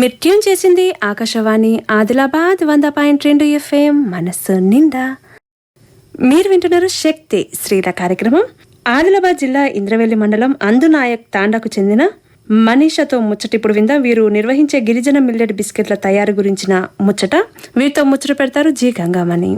మీరు ట్యూన్ చేసింది ఆకాశవాణి ఆదిలాబాద్ వంద పాయింట్ రెండు ఎఫ్ఎం మనస్సు నిండా. మీరు వింటున్నారు శక్తి స్త్రీల కార్యక్రమం. ఆదిలాబాద్ జిల్లా ఇంద్రవెల్లి మండలం అందునాయక్ తాండాకు చెందిన మనీషతో ముచ్చట ఇప్పుడు విందాం. వీరు నిర్వహించే గిరిజన మిల్లెట్ బిస్కెట్ల తయారు గురించిన ముచ్చట. వీరితో ముచ్చట పెడతారు జీ గంగామణి.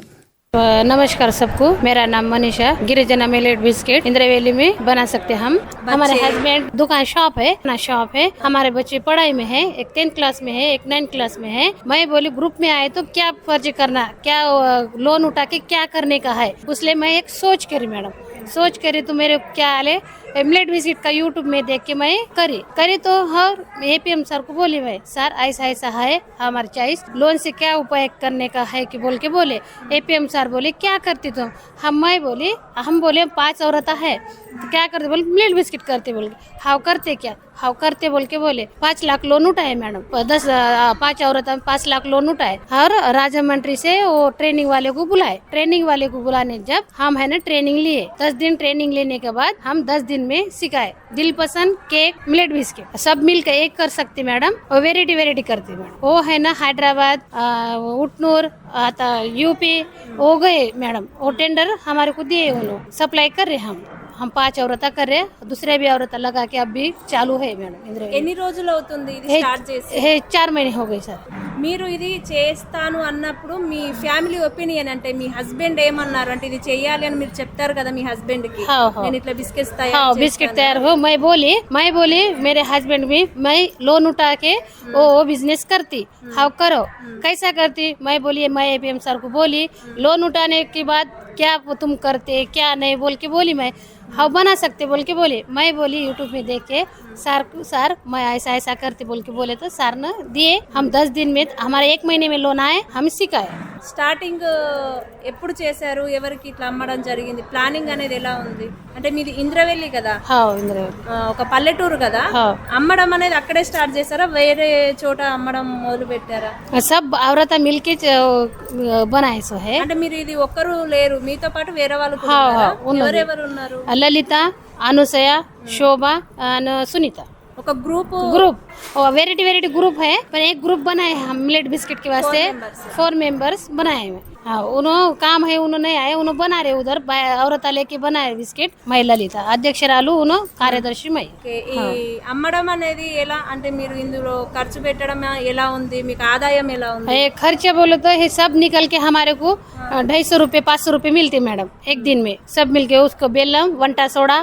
नमस्कार सबको। मेरा नाम मनीषा। Girijana millet biscuit. इंद्रवेली में बना सकते हम। हमारे हस्बैंड दुकान शॉप है। अपना शॉप है। हमारे बच्चे पढ़ाई में है। एक टेंथ क्लास में है एक नाइन्थ क्लास में है। मैं बोली ग्रुप में आए तो क्या फ़र्ज़ करना? क्या लोन उठा के क्या करने का है? उसलिए मैं एक सोच करी मैडम। सोच करी तो मेरे क्या आले मिलेट विज़िट का यूट्यूब में देख के मैं करी। करी तो हर एपीएम सर को बोली मैं सर ऐसा ऐसा है, हमारे चॉइस लोन से क्या उपाय करने का है कि बोल के बोले? एपीएम सर बोले, क्या करती तुम? हम, मैं बोली, हम बोले, पाँच औरत है। तो क्या करते, बोले मिलेट बिस्किट करते, बोल हाउ करते क्या? हाउ करते, बोल के बोले, पाँच लाख लोन उठाए मैडम दस पाँच औरत पाँच लाख लोन उठाए। और राजा मंत्री से वो ट्रेनिंग वाले को बुलाए। ट्रेनिंग वाले को बुलाने जब हम है ना ट्रेनिंग लिए, दस दिन ट्रेनिंग लेने के बाद हम दस दिन में सिखाए। दिल पसंद केक मिलेट बिस्किट सब मिलकर एक कर सकते मैडम और वेराइटी वेराइटी करते मैडम वो है ना हैदराबाद आता यूपी हो गए मैडम वो टेंडर हमारे को दिए उन्होंने सप्लाई कर रहे हम। हम पांच औरत कर रहे दूसरे भी औरत लगा के अब भी चालू है मैडम इंदिरा ఎన్ని రోజులు అవుతుంది ఇది हे- స్టార్ట్ చేసి हे चार महीने हो गए सर మీరు ఇది చేస్తాను అన్నప్పుడు మీ ఫ్యామిలీ ఒపీనియన్ అంటే మీ హస్బెండ్ ఏమన్నారు అంటే ఇది చెయ్యాలి అని మీరు చెప్తారు కదా మీ హస్బెండ్ కి हाँ हाँ నేను ఇట్లా బిస్కెట్స్ हाँ తయారు बिस्किट तैयार हो मैं बोली मैं बोली मेरे हस्बैंड भी मैं लोन उठा के वो वो बिजनेस करती हाँ करो कैसा करती मैं बोली मैं एपीएम सर को बोली लोन उठाने के बाद क्या तुम करते क्या नहीं बोल के बोली मैं हाँ बना सकते बोल के बोले मैं बोली यूट्यूब में देख के सर को सर मैं ऐसा ऐसा करते बोल के बोले तो सर ने दिए हम दस दिन में हमारे एक महीने में लोन आए हम सिखाए స్టార్టింగ్ ఎప్పుడు చేశారు ఎవరికి ఇట్లా అమ్మడం జరిగింది ప్లానింగ్ అనేది ఎలా ఉంది అంటే మీది ఇంద్రవెల్లి కదా हाँ इंद्र ఆ, ఒక పల్లెటూరు కదా हाँ అమ్మడం అనేది అక్కడే స్టార్ట్ చేశారా వేరే చోట అమ్మడం మొదలు పెట్టారా सब औरत मिलके च- बनाए सो है అంటే మీరు ఇది ఒక్కరు లేరు మీతో పాటు వేరే వాళ్ళు కూడా हाँ, ఉన్నారా? हाँ, उन्होंने- ఎవరెవరు ఉన్నారు ललिता अनुसया शोभा और सुनीता ఒక గ్రూప్ ग्रुप और वेरायटी वेरायटी ग्रुप है पर एक ग्रुप बनाए हम मिलेट बिस्किट के वास्ते। फोर मेंबर्स बनाए हुए हाँ उन्होंने काम है उन्होंने आए उन्होंने बना रहे उधर औरत लेके बना है बिस्किट महिला लीता अध्यक्ष रालू उन्होंने कार्यदर्शी मई। అమ్మడం అనేది ఎలా అంటే మీరు ఇందులో ఖర్చు పెట్టడం ఎలా ఉంది మీకు ఆదాయం ఎలా ढाई सौ रुपये पाँच सौ रुपये मिलते मैडम एक दिन में। सब मिल के उसको बेलम वंटा सोडा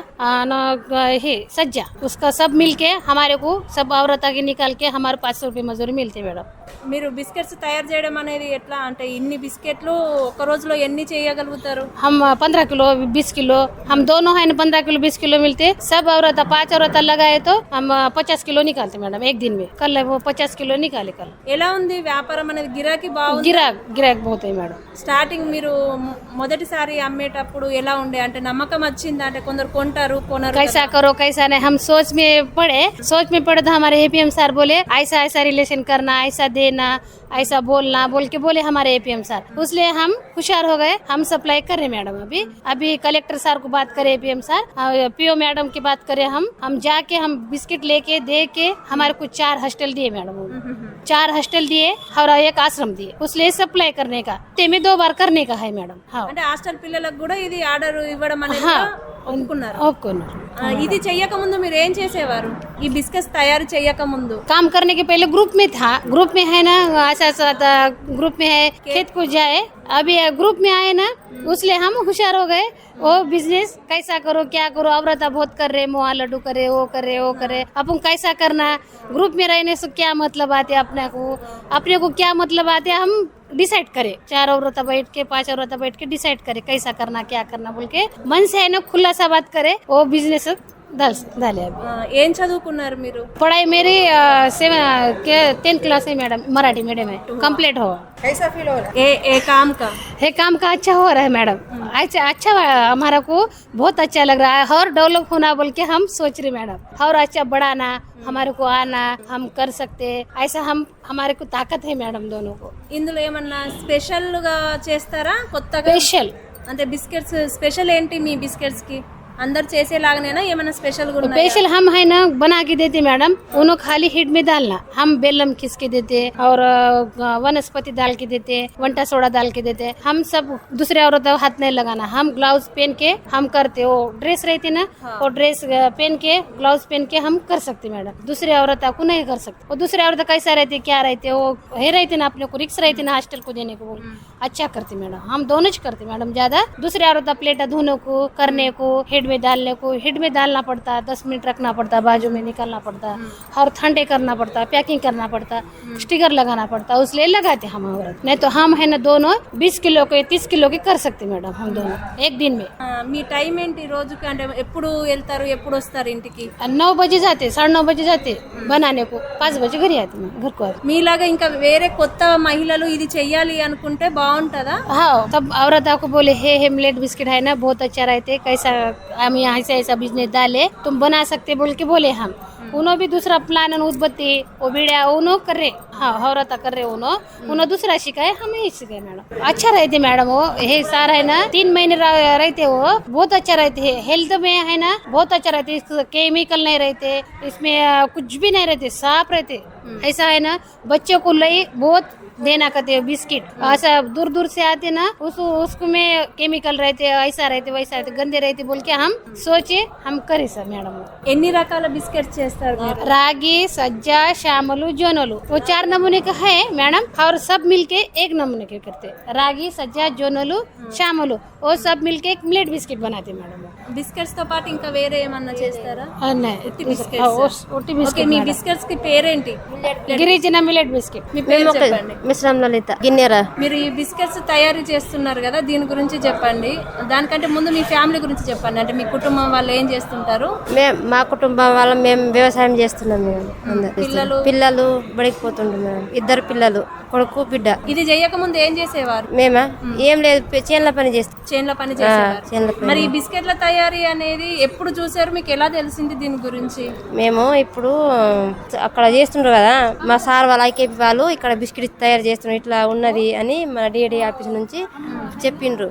सज्जा। उसका सब मिल के हमारे को सब औरत के निकाल के हमारे पाँच सौ रूपये मजदूरी मिलती मैडम మీరు బిస్కెట్స్ తయారు చేయడం అనేది ఎట్లా అంటే ఇన్ని బిస్కెట్లు ఒక రోజులో ఎన్ని చేయగలుగుతారు हम पंद्रह किलो बीस किलो हम दोनों हैं पंद्रह किलो बीस किलो मिलते सब औरत पांच औरत लगाए तो हम पचास किलो निकालते मैडम एक दिन में कल वो पचास किलो निकाले कल ఎలా ఉంది వ్యాపారం అనేది గిరాకీ బాగుంది गिराक गिराक बहुत है मैडम స్టార్టింగ్ మీరు మొ- మొదటిసారి అమ్మేటప్పుడు ఎలా ఉండే అంటే నమ్మకం వచ్చిందా అంటే కొందరు కొంటారు కొనరు कैसा करो कैसा नहीं हम सोच में पढ़े सोच में पढ़े तो हमारे एपीएम सर बोले ऐसा ऐसा रिलेशन करना ऐसा देना ऐसा बोलना बोल के बोले हमारे एपीएम सर इसलिए हम होशियार हो गए हम सप्लाई कर रहे मैडम अभी अभी कलेक्टर सर को बात करे एपीएम सर पीओ मैडम की बात करें हम हम जाके हम बिस्किट लेके दे के हमारे को चार हॉस्टल दिए मैडम उन्होंने। चार हॉस्टल दिए और एक आश्रम दिए उसलिए सप्लाई करने का ते में दो बार करने का है मैडम हाँ అంటే హాస్టల్ పిల్లలకు కూడా ఇది ఆర్డర్ ఇవ్వడం అనేది हाँ కూడా ఒప్పుకున్నారు ओके ఆ, ఇది చెయ్యక ముందు మీరు ఏం చేసేవారు ये बिस्कस तैयार चाहिए मुंदो। काम करने के पहले ग्रुप में था। ग्रुप में है ना ऐसा ऐसा ग्रुप में है खेत को जाए। अभी ग्रुप में आए ना उसलिए हम होशियार हो गए। वो बिज़नेस कैसा करो क्या करो अवरता बहुत कर रहे मोहा लड्डू करे वो करे वो करे। अपन कैसा करना? ग्रुप में रहने से क्या मतलब आते अपने को? अपने को क्या मतलब आते? हम डिसाइड करे। चार और बैठ के पाँच औरता बैठ के डिसाइड करे कैसा करना क्या करना बोल के। मन से है ना खुला सा बात करे। वो बिज़नेस डाल डाले अभी ఆ, ఏం చదువుకున్నారు మీరు पढ़ाई मेरी सेवन के टेंथ क्लास है मैडम मराठी मीडियम है कंप्लीट हो ఏ ఏ కామ్ కా ये काम का अच्छा हो रहा है मैडम अच्छा अच्छा हमारा को बहुत अच्छा लग रहा है और डेवलप होना बोल के हम सोच रहे मैडम और अच्छा बढ़ाना हमारे को आना हम कर सकते ऐसा हम हमारे को ताकत है मैडम दोनों को ఇందులో ఏమన్నా స్పెషల్ గా చేస్తారా కొత్తగా स्पेशल అంటే బిస్కెట్స్ స్పెషల్ ఏంటి మీ బిస్కెట్స్ కి अंदर जैसे ना ये मैंने स्पेशल स्पेशल तो हम है ना बना के देते मैडम। उन्हों खाली हिट में डालना। हम बेलम खिस के देते और वनस्पति डाल के देते वंटा सोडा डाल के देते। हम सब दूसरे औरत हाथ नहीं लगाना। हम ग्लाउज पहन के हम करते। वो ड्रेस रहती ना हाँ। और ड्रेस पहन के ग्लाउज पहन के हम कर सकते मैडम। दूसरे औरत को नहीं कर सकते। और दूसरे औरत कैसा रहते क्या रहते वो है रहते ना अपने को रिक्स रहते ना हॉस्टल को देने को हम्म। अच्छा करते मैडम। हम दोनों करते मैडम ज़्यादा। दूसरे औरत प्लेटा धोने को करने को हेड में डालने को हेड में डालना पड़ता दस मिनट रखना पड़ता बाजू में निकालना पड़ता और ठंडे करना पड़ता पैकिंग करना पड़ता स्टिकर लगाना पड़ता उसलिए लगाते हम औरत नहीं तो हम है ना दोनों बीस किलो के तीस किलो के कर सकते मैडम हम दोनों एक दिन में ఆ, మీ టైం ఏంటి రోజుకి అంటే ఎప్పుడు వెళ్తారు ఎప్పుడు వస్తారు ఇంటికి नौ बजे जाते साढ़े नौ बजे जाते बनाने को पाँच बजे घर आते मैं घर को आते మీలాగా ఇంకా వేరే కొత్త మహిళలు ఇది చెయ్యాలి అనుకుంటే బాగుంటుందా हाँ तब औरत आपको बोले हे हेमलेट बिस्किट है ना बहुत अच्छा रहते कैसा हम यहाँ से ऐसा बिज़नेस डाले तुम बना सकते बोल के बोले हम। उन्होंने भी दूसरा प्लान उद्बत्ती वो बीड़ा उन्होंने कर। रहे हाँ औरत कर रहे उन्हों उन्होंने दूसरा सिखाए हम यही सिखाए मैडम अच्छा रहते मैडम वो ये सारा है ना तीन महीने रह- रहते वो बहुत अच्छा रहते हैं हेल्थ में है ना बहुत अच्छा रहते केमिकल नहीं रहते इसमें अ, कुछ भी नहीं रहते साफ रहते ऐसा है ना बच्चों को लई बहुत देना कहते हैं बिस्किट ऐसा दूर दूर से आते ना उस उसको में केमिकल रहते ऐसा रहते वैसा रहते गंदे रहते बोल के हम सोचे हम करे सर मैडम ఎన్ని రకాల బిస్కెట్స్ చేస్తారు మీరు रागी सज्जा शामलू जोनलू वो चार नमूने का है मैडम और सब मिलके एक नमूने के करते रागी सज्जा जोनलू शामलू वो सब मिलके एक मिलेट बिस्किट बनाते मैडम బిస్కెట్స్ తో పాటు ఇంకా వేరే ఏమన్నా చేస్తారా हाँ, नहीं ఉట్టి biscuits. हाँ, वो- उट्टी ఓకే बिस्किट మీ బిస్కెట్స్ కి పేరేంటి గిరిజన మిలెట్ బిస్కెట్ మీ పేరు చెప్పండి మిశ్రమ లలిత గిన్నెర మీరు ఈ బిస్కెట్స్ తయారు చేస్తున్నారు కదా దీని గురించి చెప్పండి దానికంటే ముందు మీ ఫ్యామిలీ గురించి చెప్పండి అంటే మీ కుటుంబం వాళ్ళు ఏం చేస్తుంటారు మేము మా కుటుంబం వల్ల మేము వ్యవసాయం చేస్తున్నాం మేము అందరు పిల్లలు? పిల్లలు బడికి పోతుండ్రు మేడం ఇద్దరు పిల్లలు కొడుకు బిడ్డ. ఇది చేయక ముందు ఏం చేసేవారు? మేమా? ఏం లేదు చేనుల పని చేస్తాం. చేన్ల పని చేసేవారు. మరి ఈ బిస్కెట్ల తయారీ అనేది ఎప్పుడు చూసారు? మీకు ఎలా తెలిసింది దీని గురించి? మేము ఇప్పుడు అక్కడ చేస్తుండ్రు కదా మా సార్ వాళ్ళ ఐకేపీ వాళ్ళు ఇక్కడ బిస్కెట్ తయారు చేస్తున్నారు ఇట్లా ఉన్నది అని మన డిఏడి ఆఫీస్ నుంచి చెప్పిండ్రు.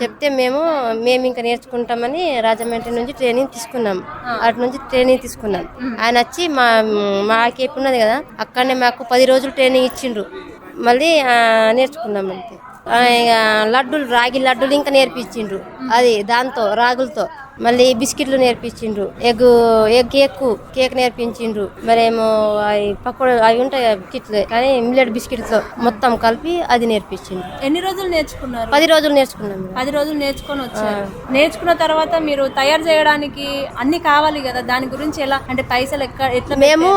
చెప్తే మేము మేము ఇంకా నేర్చుకుంటామని రాజమండ్రి నుంచి ట్రైనింగ్ తీసుకున్నాం. అటు నుంచి ట్రైనింగ్ తీసుకున్నాం. ఆయన వచ్చి మా మా ఐకేపీ ఉన్నది కదా అక్కడనే మాకు పది రోజులు ట్రైనింగ్ ఇచ్చిండ్రు. మళ్ళీ నేర్చుకున్నాం అంతే. లడ్డూలు రాగి లడ్డూలు ఇంకా నేర్పించిండ్రు. అది దాంతో రాగులతో. మళ్ళీ బిస్కెట్లు నేర్పించిండ్రు. ఎగ్ ఎగ్ కేక్ కేక్ నేర్పించిండ్రు. మరేమో అవి పకోడ అవి ఉంటాయి బిస్కెట్లు కానీ మిల్లెట్ బిస్కెట్తో మొత్తం కలిపి అది నేర్పించిండ్రు. ఎన్ని రోజులు నేర్చుకున్నారు? పది రోజులు నేర్చుకున్నాం. పది రోజులు నేర్చుకొని వచ్చారు. నేర్చుకున్న తర్వాత మీరు తయారు చేయడానికి అన్ని కావాలి కదా? దాని గురించి ఎలా? అంటే పైసలు ఎక్కడ ఎట్లా మేము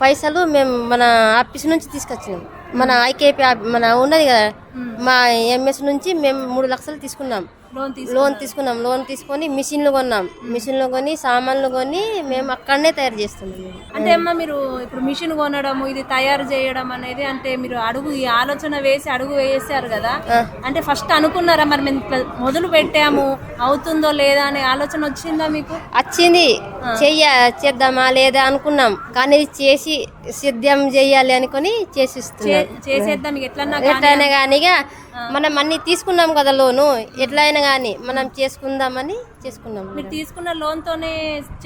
పైసలు మేము మన ఆఫీస్ నుంచి తీసుకొచ్చినాం. మన ఐకేపీ మన ఉన్నది కదా మా ఎంఎస్ నుంచి మేము మూడు లక్షలు తీసుకున్నాం. లోన్ తీసు లోన్ తీసుకున్నాం. లోన్ తీసుకొని మిషన్లు కొన్నాం. మిషన్లు కొని సామాన్లు కొని మేము అక్కడనే తయారు చేస్తున్నాం. అంటే అమ్మ మీరు ఇప్పుడు మిషన్ కొనడం ఇది తయారు చేయడం అనేది అంటే మీరు అడుగు ఈ ఆలోచన వేసి అడుగు వేసారు కదా? అంటే ఫస్ట్ అనుకున్నారా మరి మేము మొదలు పెట్టాము అవుతుందో లేదా అనే ఆలోచన వచ్చిందా మీకు? వచ్చింది. చెయ్య చేద్దామా లేదా అనుకున్నాం. కానీ చేసి సిద్ధం చెయ్యాలి అనుకొని చేసిస్తున్నాం. చేసేద్దాం ఎట్లన్నా ఎట్లయినా కానీ. మనం అన్ని తీసుకున్నాం కదా లోను ఎట్లయినా కానీ మనం చేసుకుందామని చేసుకున్నాం మీరు తీసుకున్న లోన్ తోనే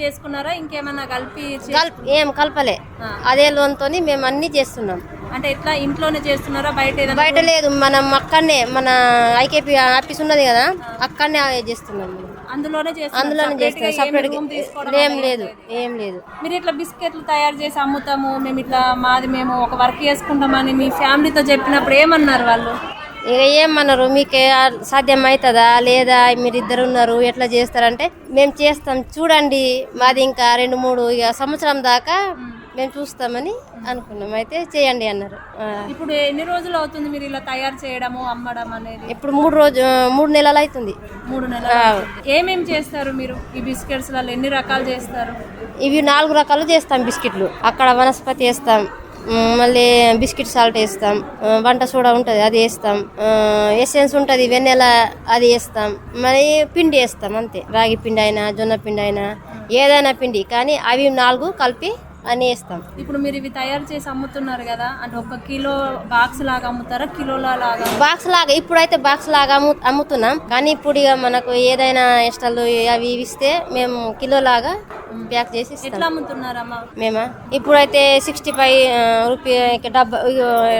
చేసుకున్నారా? ఇంకేమన్నా కలిపి చే- కల్ప ఏం కలపలే. అదే లోన్ తోని మేము అన్ని చేస్తున్నాం. అంటే ఎట్లా ఇంట్లోనే చేస్తున్నారా? బయట ఏదైనా బయట లేదు మనం అక్కడనే మన ఐకేపీ ఆఫీస్ ఉన్నది కదా అక్కడనే చేస్తున్నాం మేము. అందులోనే అందులోనే Separate గా చేస్తున్నాం ఏమి సపరేట్ room తీసుకోవడం ఏం లేదు ఏం లేదు. మీరు ఇట్లా బిస్కెట్లు తయారు చేసి అమ్ముతాము మేము ఇట్లా మాది మేము ఒక వర్క్ చేసుకుంటామని మీ ఫ్యామిలీతో చెప్పినప్పుడు ఏమన్నారు వాళ్ళు? ఇక ఏమన్నారు? మీకు సాధ్యం అవుతుందా లేదా మీరు ఇద్దరు ఉన్నారు ఎట్లా చేస్తారంటే మేము చేస్తాం చూడండి మాది ఇంకా రెండు మూడు ఇక సంవత్సరం దాకా మేము చూస్తామని అనుకున్నాం. అయితే చేయండి అన్నారు. ఇప్పుడు ఎన్ని రోజులు అవుతుంది మీరు ఇలా తయారు చేయడము అమ్మడం అనేది? ఇప్పుడు మూడు రోజు మూడు నెలలు అవుతుంది. మూడు నెలలు ఏమేం చేస్తారు మీరు ఈ బిస్కెట్స్ ఎన్ని రకాలు చేస్తారు? ఇవి నాలుగు రకాలు చేస్తాం బిస్కెట్లు. అక్కడ వనస్పతి వేస్తాం. మళ్ళీ బిస్కెట్ సాల్ట్ వేస్తాం. వంట సోడా ఉంటుంది అది వేస్తాం. ఎసెన్స్ ఉంటుంది వెన్నెల అది వేస్తాం. మరి పిండి వేస్తాం అంతే. రాగి పిండి అయినా జొన్న పిండి అయినా ఏదైనా పిండి. కానీ అవి నాలుగు కలిపి అని వేస్తాం ఇప్పుడు మీరు ఇవి తయారు చేసి అమ్ముతున్నారు కదా అంటే ఒక కిలో బాక్స్ లాగా అమ్ముతారా కిలోల లాగా బాక్స్ లాగా ఇప్పుడైతే బాక్స్ లాగా అమ్ము అమ్ముతున్నాం. కానీ ఇప్పుడు ఇక మనకు ఏదైనా ఇష్టాలు అవి ఇవి ఇస్తే మేము కిలో లాగా ప్యాక్ చేసి ఎట్లా అమ్ముతున్నారమ్మా? మేమా? ఇప్పుడైతే సిక్స్టీ ఫైవ్ రూపీ డబ్బా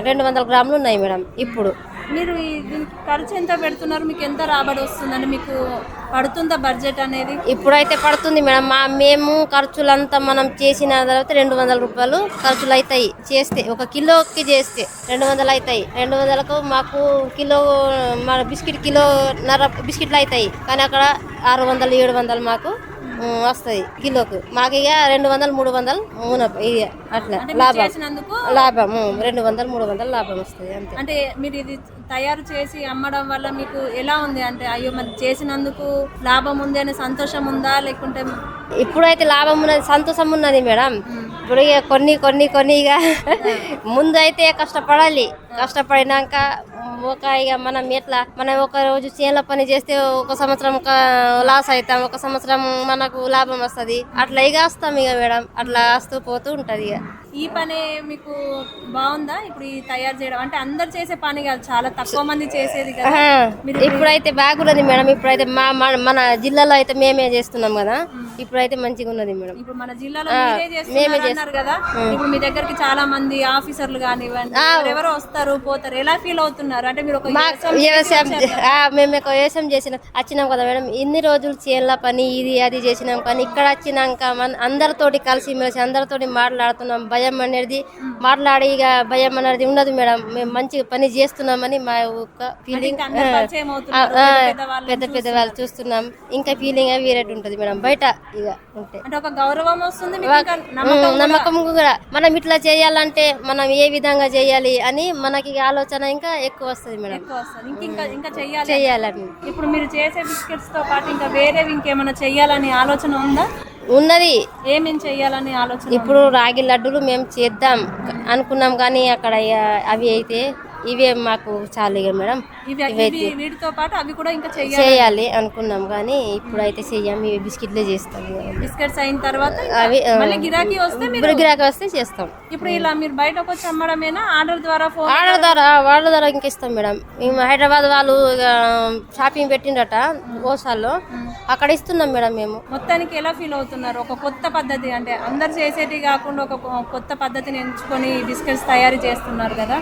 రెండు వందల గ్రాములు ఉన్నాయి మేడం ఇప్పుడు. మీరు దీనికి ఖర్చు ఎంత పెడుతున్నారు? మీకు ఎంత రాబడి వస్తుందని మీకు పడుతుందా బడ్జెట్ అనేది? ఇప్పుడైతే పడుతుంది మేడం. మా మేము ఖర్చులంతా మనం చేసిన తర్వాత రెండు వందల రూపాయలు ఖర్చులు అవుతాయి చేస్తే. ఒక కిలోకి చేస్తే రెండు వందలు అవుతాయి రెండు వందలకు మాకు కిలో మన బిస్కెట్ కిలో నర బిస్కెట్లు అవుతాయి కానీ అక్కడ ఆరు వందలు ఏడు వందలు మాకు ఉమ్, వస్తాయి కిలోకు. మాకు ఇక రెండు వందలు మూడు వందలు మూన అట్లా లాభం. లాభం రెండు వందలు మూడు వందలు లాభం వస్తుంది అంతే. అంటే మీరు ఇది తయారు చేసి అమ్మడం వల్ల మీకు ఎలా ఉంది? అంటే అయ్యో మరి చేసినందుకు లాభం ఉంది అనే సంతోషం ఉందా? లేకుంటే ఇప్పుడైతే లాభం ఉన్నది సంతోషం ఉన్నది మేడం. ఇప్పుడు ఇక కొన్ని కొన్ని కొన్ని ఇక ముందు అయితే కష్టపడాలి. కష్టపడినాక ఒక ఇక మనం ఎట్లా మనం ఒక రోజు చేల పని చేస్తే ఒక సంవత్సరం ఒక లాస్ అవుతాం ఒక సంవత్సరం మనకు లాభం వస్తుంది. అట్లా ఇక వస్తాం ఇక మేడం. అట్లా వస్తూ పోతూ ఉంటుంది ఇక. ఈ పని మీకు బాగుందా? ఇప్పుడు ఈ తయారు చేయడం? అంటే అందరు చేసే పని కాదు చాలా తక్కువ మంది చేసేది కదా. ఇప్పుడైతే బాగున్నది మేడం. ఇప్పుడైతే మా మన- జిల్లాలో అయితే మేమే చేస్తున్నాం కదా. ఇప్పుడైతే మంచిగా ఉన్నది మేడం. ఇప్పుడు మన జిల్లాలో మీరే చేస్తున్నారు కదా. ఇప్పుడు మీ దగ్గరికి చాలా మంది ఆఫీసర్లు కానివ్వండి ఎవరెవరో వస్తారు పోతారు. ఎలా ఫీల్ అవుతున్నారు? అంటే మీరు ఒక వ్యవసాయం మేము ఒక వ్యవసాయం చేసిన వచ్చినాం కదా మేడం. ఇన్ని రోజులు చేనుల పని ఇది అది చేసినాం కానీ ఇక్కడ వచ్చినాక మన అందరితోటి కలిసి మెలిసి అందరితోటి మాట్లాడుతున్నాం భయం అనేది మాట్లాడి ఇక భయం అనేది ఉండదు మేడం. మేము మంచిగా పని చేస్తున్నామని మా ఒక ఫీలింగ్ పెద్ద పెద్ద వాళ్ళు చూస్తున్నాం. ఇంకా ఫీలింగ్ వేరే ఉంటుంది మేడం. బయట ఇక అంటే ఒక గౌరవం వస్తుంది మీకు ఇంకా నమ్మకం కూడా. మనం ఇట్లా చేయాలంటే మనం ఏ విధంగా చేయాలి అని మనకి ఆలోచన ఇంకా ఎక్కువ వస్తుంది మేడం. ఎక్కువ వస్తుంది. ఇంక చేయాలని. ఇప్పుడు మీరు చేసే బిస్కెట్స్తో పాటు ఇంకా వేరేవి ఇంకేమైనా చెయ్యాలని ఆలోచన ఉందా? ఉన్నది. ఏమేం చెయ్యాలని ఆలోచన ఇప్పుడు రాగి లడ్డూలు మేము చేద్దాం అనుకున్నాం కానీ అక్కడ అవి అయితే ఇవే మాకు చాలు ఇక మేడం. ఇవి ఇవి వీటితో పాటు అవి కూడా ఇంకా చేయాలి. అనుకున్నాం కానీ ఇప్పుడైతే చెయ్యం ఇవి బిస్కెట్లే చేస్తాం. బిస్కెట్స్ అయిన తర్వాత అవి మళ్ళీ గిరాకీ వస్తే మీరు ఇప్పుడు గిరాకీ వస్తే చేస్తాం. ఇప్పుడు ఇలా మీరు బయటకు వచ్చి అమ్మడమేనా? ఆర్డర్ ద్వారా ఆర్డర్ ద్వారా? వాళ్ళ ద్వారా ఇంకా ఇస్తాం మేడం. మేము హైదరాబాద్ వాళ్ళు షాపింగ్ పెట్టిండట ఓసాల్లో. అక్కడ ఇస్తున్నాం మేడం మేము. మొత్తానికి ఎలా ఫీల్ అవుతున్నారు? ఒక కొత్త పద్ధతి అంటే అందరు చేసేటి కాకుండా ఒక కొత్త పద్ధతిని ఎంచుకొని బిస్కెట్స్ తయారు చేస్తున్నారు కదా.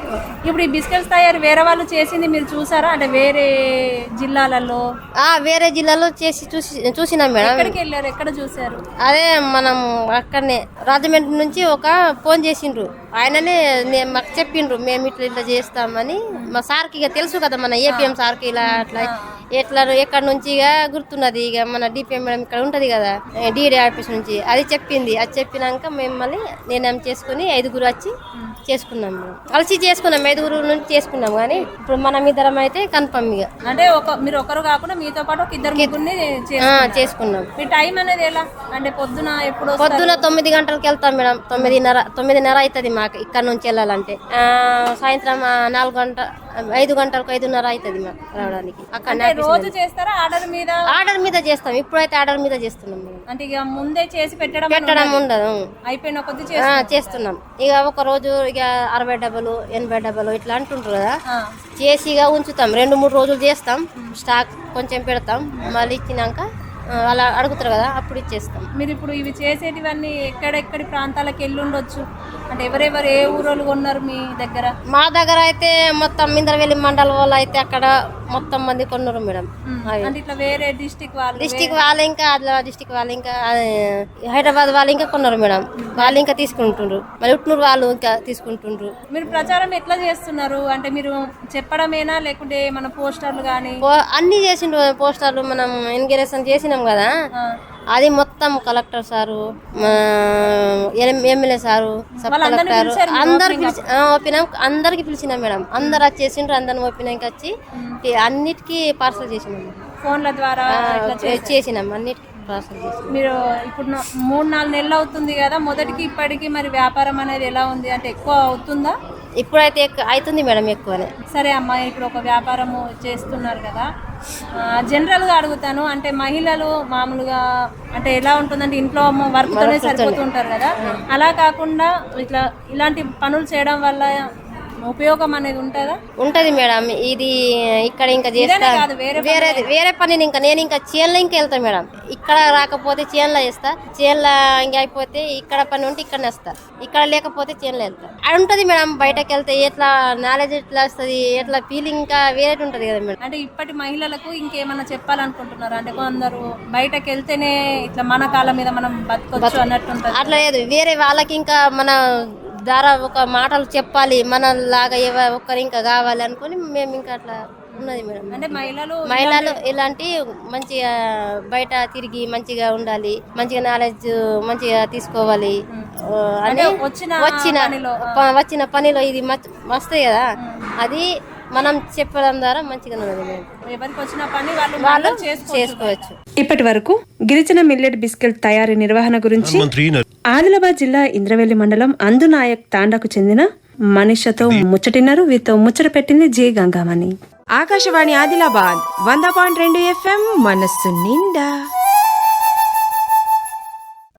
ఇప్పుడు ఈ బిస్కెట్స్ తయారు వేరే వాళ్ళు చేసింది మీరు చూసారా? అంటే వేరే జిల్లాలలో ఆ వేరే జిల్లాలో చేసి చూసి చూసినాం మేడం. ఎక్కడికి వెళ్ళారు? ఎక్కడ చూసారు అదే మనం అక్కడనే రాజమండ్రి నుంచి ఒక ఫోన్ చేసిండ్రు. ఆయననే నే- మాకు చెప్పిండ్రు మేము ఇట్లా ఇట్లా చేస్తామని. మా సార్కి ఇక తెలుసు కదా మన ఏపీఎం సార్కి ఇలా అట్లా ఎట్లా ఎక్కడ నుంచి ఇక గుర్తున్నది ఇక మన డిపిఎం మేడం ఇక్కడ ఉంటది కదా డిడి ఆఫీస్ నుంచి. అది చెప్పింది. అది చెప్పినాక మేము మళ్ళీ నిర్ణయం చేసుకుని ఐదుగురు వచ్చి చేసుకున్నాం మేము. కలిసి చేసుకున్నాం ఐదుగురు నుంచి చేసుకున్నాం కానీ ఇప్పుడు మనం ఇద్దరం అయితే కన్ఫర్మ్ ఇక. అంటే ఒక మీరు ఒకరు కాకుండా మీతో పాటు ఒక ఇద్దరు ముగ్గురిని చే- ఆ, చేసుకున్నాం. మీ టైం అనేది ఎలా? అంటే పొద్దున ఎప్పుడు వస్తారు? పొద్దున తొమ్మిది గంటలకు వెళ్తాం మేడం. తొమ్మిదిన్నర తొమ్మిదిన్నర అవుతుంది మాకు ఇక్కడ నుంచి వెళ్ళాలంటే. ఆ, సాయంత్రం ఆ, నాలుగు గంట ఐదు గంటలకు ఐదున్నర అవుతుంది మాకు రావడానికి. అక్కడ రోజు చేస్తారా? ఆర్డర్ మీద? ఆర్డర్ మీద చేస్తాం. ఇప్పుడైతే ఆర్డర్ మీద చేస్తున్నాం మేము. అంటే ఇక ముందే చేసి పెట్టడం పెట్టడం ఉండదు. అయిపోయిన కొద్ది చేస్తున్నాం. ఇక ఒక రోజు ఇక అరవై డబ్బలు ఎనభై డబ్బలు ఇట్లా అంటుంటారు కదా. చేసి ఇక ఉంచుతాం. రెండు మూడు రోజులు చేస్తాం. స్టాక్ కొంచెం పెడతాం. మళ్ళీ ఇచ్చినాక అలా అడుగుతారు కదా అప్పుడు ఇచ్చేస్తాం. మీరు ఇప్పుడు ఇవి చేసేటివన్నీ ఎక్కడెక్కడి ప్రాంతాలకు వెళ్ళి ఉండొచ్చు అంటే ఎవరెవరు ఏ ఊరోళ్ళు కొన్నారు మీ దగ్గర? మా దగ్గర అయితే మొత్తం ఇంద్రవెల్లి మండలం వాళ్ళు అయితే అక్కడ మొత్తం మంది కొన్నారు మేడం. అంటే ఇట్లా వేరే డిస్టిక్ వాళ్ళు డిస్టిక్ వాళ్ళు ఇంకా ఆదిలాబాద్ డిస్టిక్ వాళ్ళు ఇంకా హైదరాబాద్ వాళ్ళు ఇంకా కొన్నారు మేడం. వాళ్ళు ఇంకా తీసుకుంటుండ్రు. మరి ఉట్నూరు వాళ్ళు ఇంకా తీసుకుంటుండ్రు. మీరు ప్రచారం ఎట్లా చేస్తున్నారు? అంటే మీరు చెప్పడమేనా? లేకుంటే మన పోస్టర్లు కానీ అన్ని చేసిండ్రు పోస్టర్లు. మనం ఇన్గరేషన్ చేసినాం కదా. అది మొత్తం collector sir MLA sir sub collector అందరు పిలిచి ఓపినాం అందరికి పిలిచినాం మేడం. అందరు వచ్చేసిండ్రు అందరిని ఓపినాక వచ్చి అన్నిటికీ పార్సల్ చేసినాం. ఫోన్ల ద్వారా చేసినాం అన్నిటికీ పార్సల్ చేసినాం. మీరు ఇప్పుడు మూడు నాలుగు నెలలు అవుతుంది కదా మొదటికి ఇప్పటికి మరి వ్యాపారం అనేది ఎలా ఉంది? అంటే ఎక్కువ అవుతుందా? ఇప్పుడైతే అవుతుంది మేడం ఎక్కువనే. సరే అమ్మా ఇప్పుడు ఒక వ్యాపారము చేస్తున్నారు కదా. జనరల్గా అడుగుతాను అంటే మహిళలు మామూలుగా అంటే ఎలా ఉంటుందంటే ఇంట్లో వర్క్ తోనే సరిపోతూ ఉంటారు కదా. అలా కాకుండా ఇట్లా ఇలాంటి పనులు చేయడం వల్ల ఉపయోగం అనేది ఉంటుందా? ఉంటది మేడం. ఇది ఇక్కడ ఇంకా చేస్తా కాదు, వేరే పని ఇంకా నేను ఇంకా చేన్లో ఇంకా వెళ్తా మేడం. ఇక్కడ రాకపోతే చేన్లో వేస్తా. చేన్లో ఇంకా అయిపోతే ఇక్కడ పని ఉంటే ఇక్కడ వేస్తా ఇక్కడ లేకపోతే చేన్లో వెళ్తా. అది ఉంటది మేడం. బయటకు వెళ్తే ఎట్లా నాలెడ్జ్ ఎట్లా వస్తుంది ఎట్లా ఫీలింగ్ ఇంకా వేరే ఉంటది కదా మేడం. అంటే ఇప్పటి మహిళలకు ఇంకేమన్నా చెప్పాలనుకుంటున్నారు? అంటే కొందరు బయటకు వెళ్తేనే ఇట్లా మన కాళ్ళ మీద మనం బతకొచ్చు అన్నట్టు అట్లా లేదు. వేరే వాళ్ళకి ఇంకా మన ద్వారా ఒక మాటలు చెప్పాలి మన లాగా ఎవ ఒక్కరు ఇంకా కావాలి అనుకొని మేము ఇంకా అట్లా ఉన్నది మేడం. అంటే మహిళలు మహిళలు ఇలాంటి మంచిగా బయట తిరిగి మంచిగా ఉండాలి మంచిగా నాలెడ్జ్ మంచిగా తీసుకోవాలి. అని వచ్చిన వచ్చిన పనిలో, ప- వచ్చిన పనిలో ఇది మస్త్- కదా. అది మనం చెప్పడం ద్వారా మంచిగా ఎవరికి వచ్చిన పని వాళ్ళు వాళ్ళు వాళ్ళు చేసుకోవచ్చు. చేసుకోవచ్చు. ఇప్పటి వరకు గిరిజన మిల్లెట్ బిస్కెట్ తయారీ నిర్వహణ గురించి ఆదిలాబాద్ జిల్లా ఇంద్రవెల్లి మండలం అందునాయక్ తాండాకు చెందిన మనిషతో ముచ్చటిన్నారు. వీరితో ముచ్చట పెట్టింది జే గంగామణి. ఆకాశవాణి ఆదిలాబాద్ వంద పాయింట్ రెండు ఎఫ్ఎం మనస్సు నిండా.